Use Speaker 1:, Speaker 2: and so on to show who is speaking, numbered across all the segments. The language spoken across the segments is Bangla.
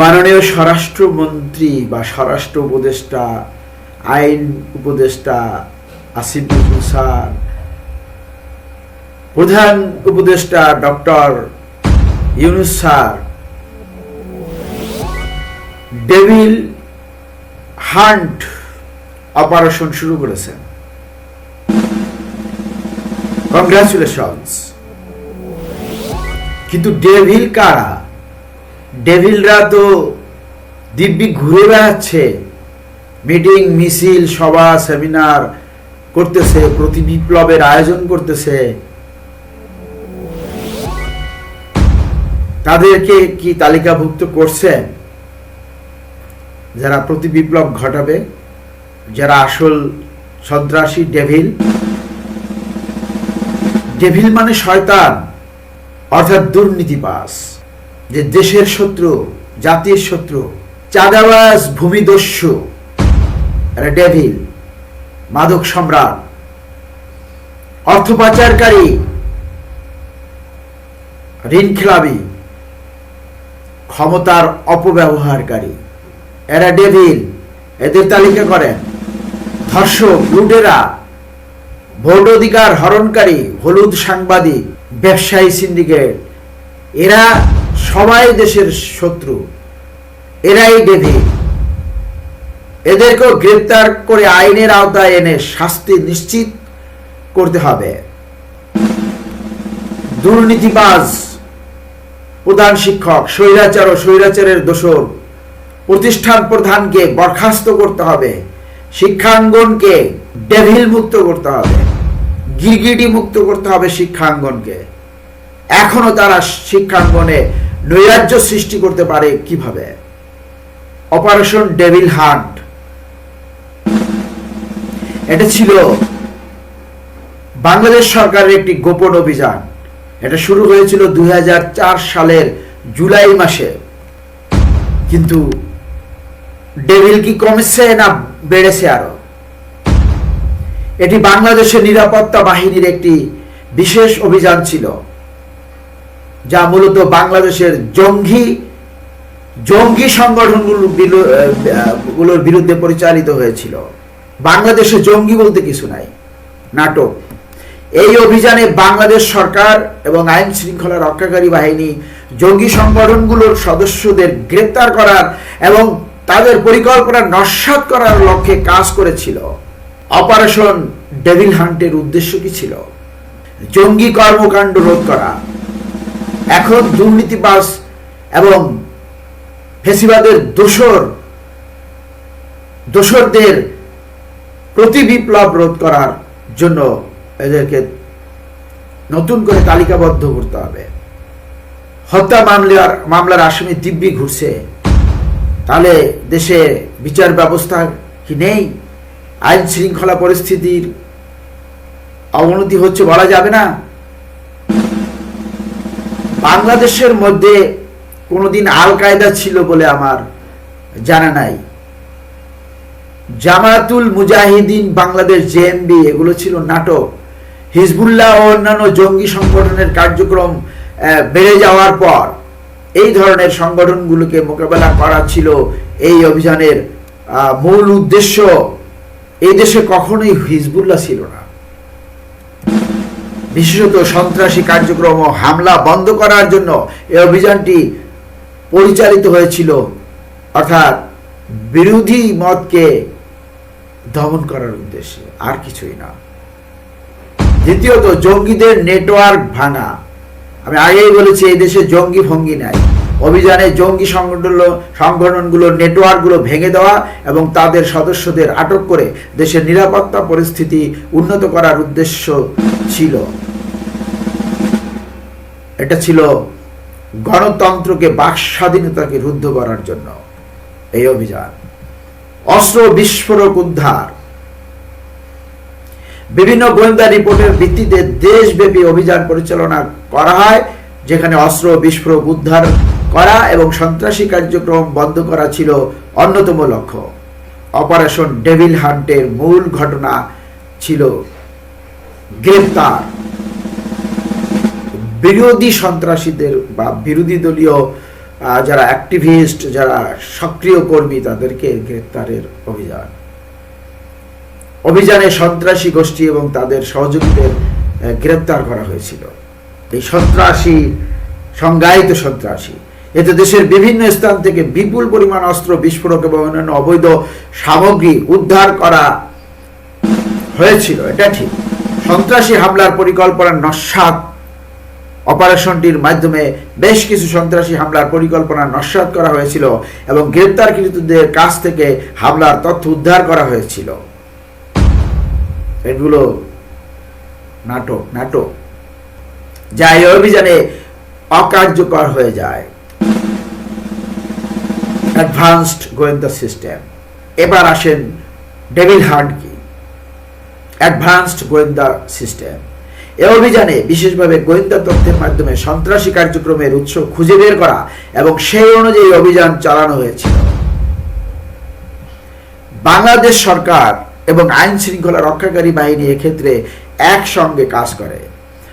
Speaker 1: মাননীয় স্বরাষ্ট্রমন্ত্রী বা স্বরাষ্ট্র উপদেষ্টা, আইন উপদেষ্টা আসিফ নজরুল স্যার, প্রধান উপদেষ্টা doctor Yunus sir, devil hunt operation শুরু করেছেন। কংগ্রাচুলেশনস কিন্তু ডেভিল কারা? ডেভিলরা তো দিব্যি ঘুরে বেড়াচ্ছে। মিটিং মিছিল, সভা সেমিনার করতেছে, প্রতি বিপ্লবের আয়োজন করতেছে। তাদেরকে কি তালিকাভুক্ত করছেন যারা প্রতি বিপ্লব ঘটাবে, যারা আসল সন্ত্রাসী ডেভিল ডেভিল মানে শয়তান, অর্থাৎ দুর্নীতি দুর্নীতিবাস যে দেশের শত্রু, জাতির শত্রু, চাঁদাবাজ, ভূমিদস্যু ডেভিল মাদক সম্রাট, অর্থ পাচারকারী, ঋণ খেলাবি ক্ষমতার অপব্যবহারকারী, এরা ডেভিল এদের তালিকা করেন। ধর্ষক, লুটেরা, ভোট অধিকার হরণকারী, হলুদ সাংবাদিক, ব্যবসায়ী সিন্ডিকেট এরা সবাই দেশের শত্রু। এরাই ডেভিল এদেরকেও গ্রেপ্তার করে আইনের আওতায় এনে শাস্তি নিশ্চিত করতে হবে। দুর্নীতিবাজ প্রধান শিক্ষক, স্বৈরাচার ও স্বৈরাচারের দোষর প্রতিষ্ঠান প্রধানকে বরখাস্ত করতে হবে। শিক্ষাঙ্গনকে ডেভিল মুক্ত করতে হবে। গিরগিটি মুক্ত করতে হবে শিক্ষাঙ্গনকে। এখনও তারা শিক্ষাঙ্গনে নৈরাজ্য সৃষ্টি করতে পারে কীভাবে? অপারেশন ডেভিল হান্ট এটা ছিল বাংলাদেশ সরকারের একটি গোপন অভিযান। এটা শুরু হয়েছিল দুই হাজার চার সালের জুলাই মাসে। কিন্তু ডেভিল কি কমেছে না বেড়েছে আরও? এটি বাংলাদেশের নিরাপত্তা বাহিনীর একটি বিশেষ অভিযান ছিল। যা মূলত বাংলাদেশের জঙ্গি জঙ্গি সংগঠনগুলো গুলোর বিরুদ্ধে পরিচালিত হয়েছিল। বাংলাদেশে জঙ্গি বলতে কিছু নাই, নাটক। এই অভিযানে বাংলাদেশ সরকার এবং আইন শৃঙ্খলা রক্ষাকারী বাহিনী, জঙ্গি সংগঠনগুলোর সদস্যদের গ্রেপ্তার করার এবং তাদের পরিকল্পনা নস্বাত করার লক্ষ্যে কাজ করেছিল। অপারেশন ডেভিল হান্টের উদ্দেশ্য কি ছিল? জঙ্গি কর্মকাণ্ড রোধ করা। এখন দুর্নীতিবাস এবং ফেসিবাদের দোসর দোসরদের প্রতি বিপ্লব রোধ করার জন্য এদেরকে নতুন করে তালিকাবদ্ধ করতে হবে। হত্যা মামলার মামলার আসামি দিব্যি ঘুরছে। তাহলে দেশে বিচার ব্যবস্থা কি নেই? আইন শৃঙ্খলা পরিস্থিতির অবনতি হচ্ছে বলা যাবে না। বাংলাদেশের মধ্যে কোনোদিন আল কায়দা ছিল বলে আমার জানা নাই। জামাতুল মুজাহিদিন, বাংলাদেশ জেএমবি এগুলো ছিল নাটক। হিজবুল্লাহ ও অন্যান্য জঙ্গি সংগঠনের কার্যক্রম বেড়ে যাওয়ার পর এই ধরনের সংগঠনগুলোকে মোকাবেলা করা ছিল এই অভিযানের মূল উদ্দেশ্য। এই দেশে কখনোই হিজবুল্লাহ ছিল না। বিশেষত সন্ত্রাসী কার্যক্রম হামলা বন্ধ করার জন্য এই অভিযানটি পরিচালিত হয়েছিল, অর্থাৎ বিরোধী মতকে দমন করার উদ্দেশ্যে, আর কিছুই না। দ্বিতীয়ত, জঙ্গিদের নেটওয়ার্ক ভাঙা। আমি আগেই বলেছি, এই দেশে জঙ্গি ভঙ্গি নাই। অভিযানে জঙ্গি সংগঠন সংগঠনগুলোর নেটওয়ার্কগুলো ভেঙে দেওয়া এবং তাদের সদস্যদের আটক করে দেশের নিরাপত্তা পরিস্থিতি উন্নত করার উদ্দেশ্য ছিল। এটা ছিল গণতন্ত্রকে বাক স্বাধীনতাকে রুদ্ধ করার জন্য এই অভিযান। অস্ত্র বিস্ফোরক উদ্ধার। বিভিন্ন গোয়েন্দা রিপোর্টের ভিত্তিতে দেশব্যাপী অভিযান পরিচালনা করা হয়, যেখানে অস্ত্র বিস্ফোরক উদ্ধার করা এবং সন্ত্রাসী কার্যক্রম বন্ধ করা ছিল অন্যতম লক্ষ্য। অপারেশন ডেভিল হান্টের মূল ঘটনা ছিল গ্রেপ্তার। বিরোধী সন্ত্রাসীদের বা বিরোধী দলীয় যারা অ্যাক্টিভিস্ট যারা সক্রিয় কর্মী, তাদেরকে গ্রেপ্তারের অভিযান। অভিযানে সন্ত্রাসী গোষ্ঠী এবং তাদের সহযোগীদের গ্রেপ্তার করা হয়েছিল। এই সন্ত্রাসী, সংজ্ঞায়িত সন্ত্রাসী, এতে দেশের বিভিন্ন স্থান থেকে বিপুল পরিমাণ অস্ত্র, বিস্ফোরক এবং অন্যান্য অবৈধ সামগ্রী উদ্ধার করা হয়েছিল। এটা ঠিক। সন্ত্রাসী হামলার পরিকল্পনা নস্বাত অপারেশনটির মাধ্যমে বেশ কিছু সন্ত্রাসী হামলার পরিকল্পনা নস্বাত করা হয়েছিল এবং গ্রেপ্তারকৃতদের কাছ থেকে হামলার তথ্য উদ্ধার করা হয়েছিল। এগুলো নাটক নাটক, যা এই অভিযানে অকার্যকর হয়ে যায়। অ্যাডভান্সড গোয়েন্দা সিস্টেম। এবার আসেন ডেভিল হান্ট কি অ্যাডভান্সড গোয়েন্দা সিস্টেম। এ অভিযানে বিশেষভাবে গোয়েন্দা তথ্যের মাধ্যমে সন্ত্রাসী কার্যক্রমের উৎস খুঁজে বের করা এবং সেই অনুযায়ী অভিযান চালানো হয়েছিল বাংলাদেশ সরকার এবং আইন শৃঙ্খলা রক্ষাকারী বাহিনী এক্ষেত্রে একসঙ্গে কাজ করে।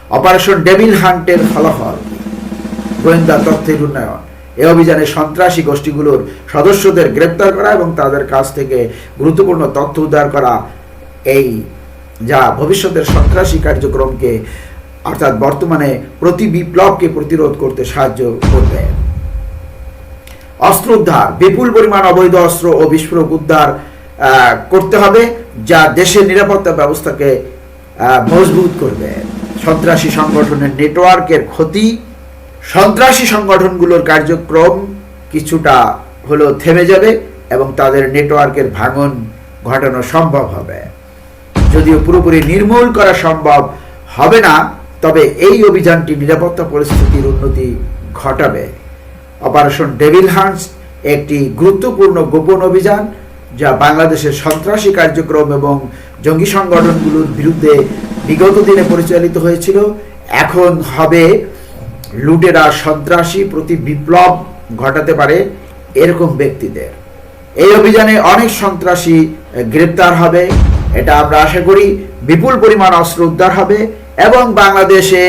Speaker 1: অপারেশন ডেভিল হান্টের ফলাফল। গোয়েন্দা তথ্যের উন্নয়ন। এ অভিযানে সন্ত্রাসী গোষ্ঠীগুলোর সদস্যদের গ্রেপ্তার করা এবং তাদের কাছ থেকে গুরুত্বপূর্ণ তথ্য উদ্ধার করা এই যা ভবিষ্যতের সন্ত্রাসী কার্যক্রমকে, অর্থাৎ বর্তমানে প্রতি বিপ্লবকে প্রতিরোধ করতে সাহায্য করবে। অস্ত্র উদ্ধার, বিপুল পরিমাণ অবৈধ অস্ত্র ও বিস্ফোরক উদ্ধার করতে হবে যা দেশের নিরাপত্তা ব্যবস্থাকে মজবুত করবে। সন্ত্রাসী সংগঠনের নেটওয়ার্কের ক্ষতি, সন্ত্রাসী সংগঠনগুলোর কার্যক্রম কিছুটা হলেও থেমে যাবে এবং তাদের নেটওয়ার্কের ভাঙন ঘটানো সম্ভব হবে। যদিও পুরোপুরি নির্মূল করা সম্ভব হবে না, তবে এই অভিযানটি নিরাপত্তা পরিস্থিতির উন্নতি ঘটাবে। অপারেশন ডেভিল হান্স একটি গুরুত্বপূর্ণ গোপন অভিযান যা বাংলাদেশের সন্ত্রাসী কার্যক্রম এবং জঙ্গি সংগঠনগুলোর বিরুদ্ধে বিগত দিনে পরিচালিত হয়েছিল। এখন হবে লুটেরা সন্ত্রাসী প্রতি বিপ্লব ঘটাতে পারে এরকম ব্যক্তিদের। এই অভিযানে অনেক সন্ত্রাসী গ্রেপ্তার হবে। এটা আমরা আশা করি বিপুল পরিমাণ অস্ত্র উদ্ধার হবে এবং বাংলাদেশে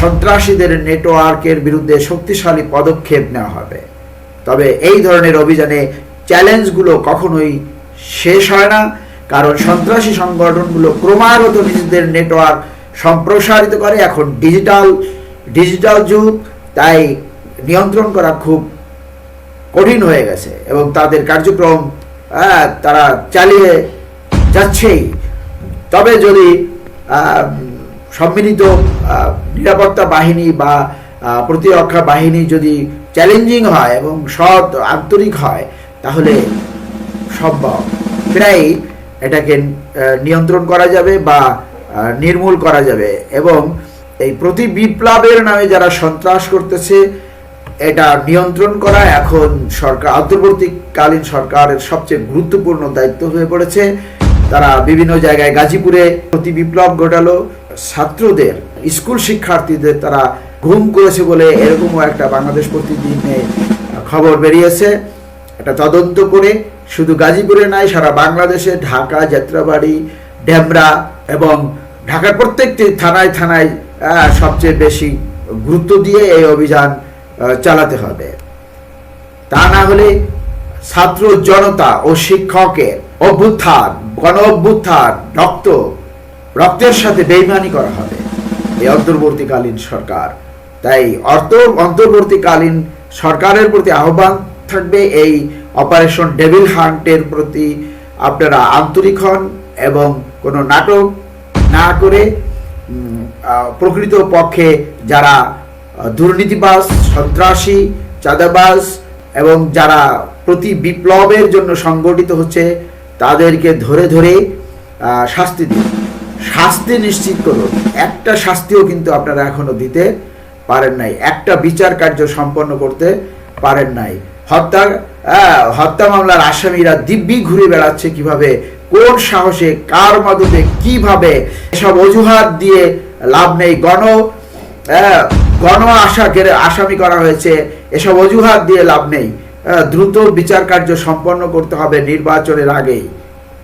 Speaker 1: সন্ত্রাসীদের নেটওয়ার্কের বিরুদ্ধে শক্তিশালী পদক্ষেপ নেওয়া হবে। তবে এই ধরনের অভিযানে চ্যালেঞ্জগুলো কখনোই শেষ হয় না, কারণ সন্ত্রাসী সংগঠনগুলো ক্রমাগত নিজেদের নেটওয়ার্ক সম্প্রসারিত করে। এখন ডিজিটাল ডিজিটাল যুগ, তাই নিয়ন্ত্রণ করা খুব কঠিন হয়ে গেছে এবং তাদের কার্যক্রম তারা চালিয়ে যাচ্ছেই তবে যদি সম্মিলিত নিরাপত্তা বাহিনী বা প্রতিরক্ষা বাহিনী যদি চ্যালেঞ্জিং হয় এবং সৎ, আন্তরিক হয়, তাহলে সম্ভব। প্রায় এটাকে নিয়ন্ত্রণ করা যাবে বা নির্মূল করা যাবে এবং এই প্রতি বিপ্লবের নামে যারা সন্ত্রাস করতেছে, এটা নিয়ন্ত্রণ করা এখন সরকার, অন্তর্বর্তীকালীন সরকারের সবচেয়ে গুরুত্বপূর্ণ দায়িত্ব হয়ে পড়েছে। তারা বিভিন্ন জায়গায় গাজীপুরে প্রতি বিপ্লব ঘটালো। ছাত্রদের, স্কুল শিক্ষার্থীদের তারা ঘুম করেছে বলে এরকমও একটা বাংলাদেশ প্রতিদিনে খবর বেরিয়েছে। এটা তদন্ত করে শুধু গাজীপুরে নাই সারা বাংলাদেশে ঢাকা, যাত্রাবাড়ি, ডেমরা এবং ঢাকার প্রত্যেকটি থানায় থানায় সবচেয়ে বেশি গুরুত্ব দিয়ে এই অভিযান চালাতে হবে। তা না হলে ছাত্র জনতা ও শিক্ষকের অভ্যুত্থান গণ অভ্যুত্থান রক্ত। রক্তের সাথে বেইমানি করা হবে এই অন্তর্বর্তীকালীন সরকার। তাই অর্থ অন্তর্বর্তীকালীন সরকারের প্রতি আহ্বান থাকবে এই অপারেশন ডেভিল হান্টের প্রতি। আপনারা আন্তরিক হন এবং কোনো নাটক না করে প্রকৃত পক্ষে যারা আহ, দুর্নীতিবাজ সন্ত্রাসী চাঁদাবাজ এবং যারা প্রতি বিপ্লবের জন্য সংগঠিত হচ্ছে তাদেরকে ধরে ধরে শাস্তি দিন। শাস্তি নিশ্চিত করুন। একটা শাস্তিও কিন্তু আপনারা এখনও দিতে পারেন নাই। একটা বিচার কার্য সম্পন্ন করতে পারেন নাই। হত্যার আহ, হত্যা মামলার আসামিরা দিব্যি ঘুরে বেড়াচ্ছে কীভাবে কোন সাহসে কার মাদকে কীভাবে এসব অজুহাত দিয়ে লাভ নেই। গণ গণ আশা আসামি করা হয়েছে এসব অজুহাত দিয়ে লাভ নেই। দ্রুত বিচার কার্য সম্পন্ন করতে হবে নির্বাচনের আগেই।